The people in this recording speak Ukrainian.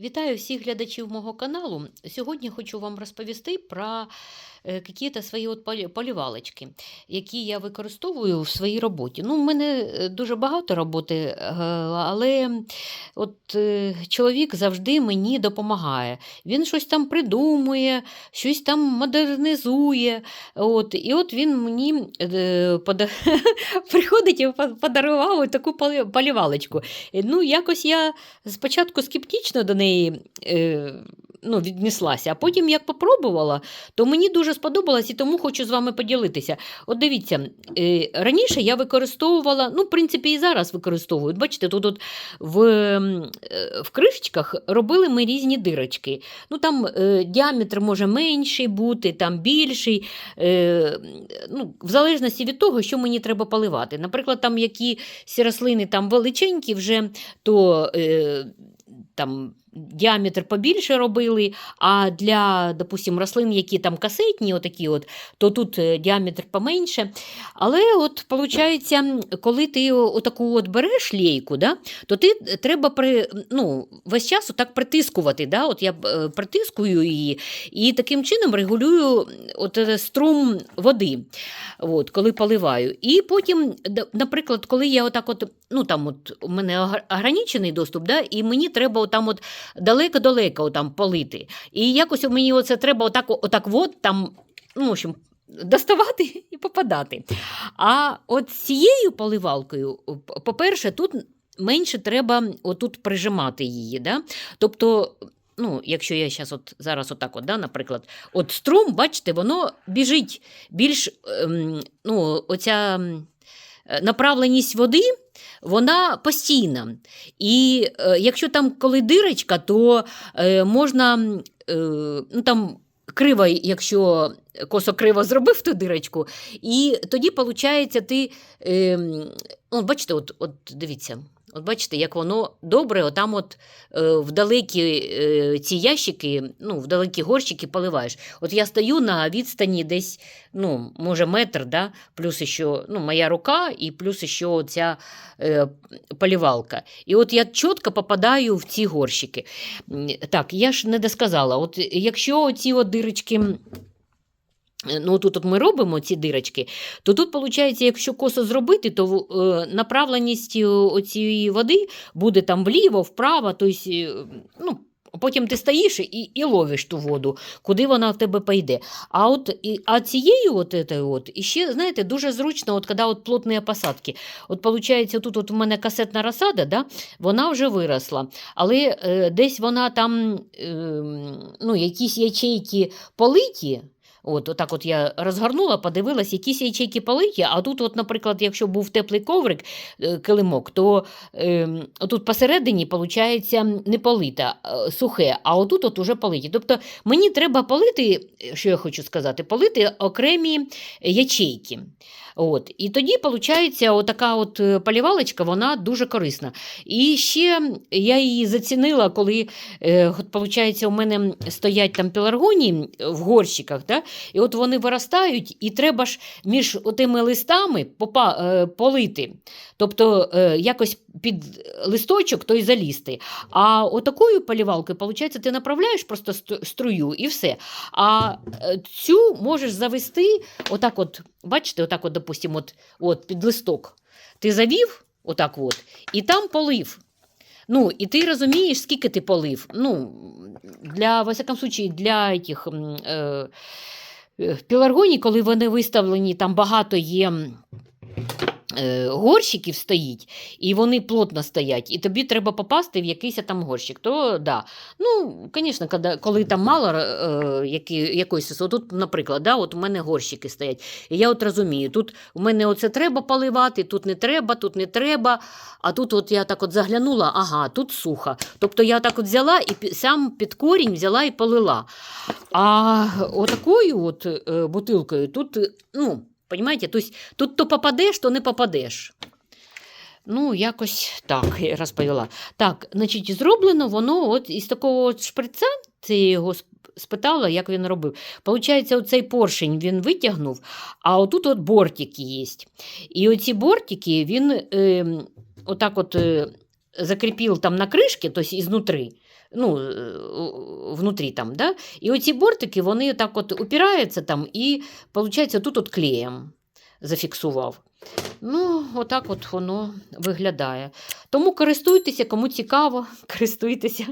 Вітаю всіх глядачів мого каналу. Сьогодні хочу вам розповісти про е, якісь свої от полівалочки, які я використовую в своїй роботі. Ну, в мене е, дуже багато роботи, е, але от чоловік завжди мені допомагає. Він щось там придумує, щось там модернізує. От, і от він мені приходить і подарував таку полівалочку. Ну, якось я спочатку скептично до неї ну, віднеслася, а потім як попробувала, то мені дуже сподобалось і тому хочу з вами поділитися. От дивіться, е, раніше я використовувала, ну, в принципі, і зараз використовую. Бачите, тут от в, е, в кришечках робили ми різні дирочки. Ну, там е, діаметр може менший бути, там більший. Ну, в залежності від того, що мені треба поливати. Наприклад, там які рослини там величенькі вже, то там діаметр побільше робили, а для, допустим, рослин, які там касетні, отакі от, то тут е, діаметр поменше. Але от виходить, коли ти отаку от береш лейку, да, то ти треба при, ну, весь час отак притискувати. Да? От я е, притискую її і таким чином регулюю от, е, струм води, от, коли поливаю. І потім, наприклад, коли я отак от, ну там от у мене ограничений доступ, да, і мені треба отам от далеко-далеко отам полити. І якось мені оце треба отак, отак от там, ну, в общем, доставати і попадати. А от цією поливалкою, по-перше, тут менше треба отут прижимати її. Да? Тобто, ну, якщо я щас от, зараз отак, от, да, наприклад, от струм, бачите, воно біжить більш, ем, ну, оця направленість води, вона постійна. І е, якщо там коли дирочка, то е, можна е, ну, там, криво, якщо косо криво зробив ту дирочку, і тоді, виходить, ти. Е, м, бачите, от, от дивіться. От бачите, як воно добре, отам от е, в далекі е, ці ящики, ну, в далекі горщики поливаєш. От я стою на відстані десь, ну, може, метр, да, плюс ще ну, моя рука, і плюс ще ця е, полівалка. І от я чітко попадаю в ці горщики. Так, я ж не досказала. От якщо ці дирочки. Е, Ну, тут от ми робимо ці дирочки, то тут, виходить, якщо косо зробити, то е, направленість е, оцієї води буде там вліво, вправо, тобто, ну, потім ти стоїш і, і ловиш ту воду, куди вона в тебе пойде. А от і, а цією от, от, і ще, знаєте, дуже зручно, от, коли от плотні посадки. От, виходить, тут от у мене касетна розсада, да, вона вже виросла, але е, десь вона там, е, ну, якісь ячейки политі, От, отак от я розгорнула, подивилась, якісь ячейки политі, а тут, от, наприклад, якщо був теплий коврик, е, килимок, то е, тут посередині, виходить, не полите, сухе, а отут от уже политі. Тобто мені треба полити, що я хочу сказати, полити окремі ячейки. От. І тоді, виходить, отака от е, полівалочка, вона дуже корисна. І ще я її зацінила, коли, е, от, виходить, у мене стоять там пеларгонії в горщиках, да? І от вони виростають, і треба ж між тими листами попа, е, полити. Тобто е, якось під листочок той залізти. А отакою полівалкою, виходить, ти направляєш просто струю і все. А е, цю можеш завести, отак от, бачите, отак от, допустимо, от, от під листок. Ти завів, отак от, і там полив. Ну, і ти розумієш, скільки ти полив. Ну, для, во всякому случаї, для тих, е, е, пеларгоній, коли вони виставлені, там багато є. Е, Горщиків стоїть, і вони плотно стоять, і тобі треба попасти в якийсь там горщик. То да. Ну, звісно, коли, там мало е, якоїсь, тут, наприклад, да, от у мене горщики стоять. І я от розумію, тут у мене оце треба поливати, тут не треба, тут не треба. А тут от я так от заглянула, ага, тут сухо. Тобто я так от взяла і сам під корінь взяла і полила. А отакою от е, бутилкою тут, ну, Понимаете? Тобто тут то попадеш, то не попадеш. Ну, якось так розповіла. Так, значить, зроблено воно от із такого от шприца, це його спитала, як він робив. Получається, оцей поршень він витягнув, а отут от бортики є. І оці бортики він е, отак от. Е, закріпив там на кришки, тобто ізнутри, ну, е, внутрі там, да? і оці бортики, вони так от упираються там, і, виходить, тут от клеєм зафіксував. Ну, отак от воно виглядає. Тому користуйтеся, кому цікаво, користуйтеся.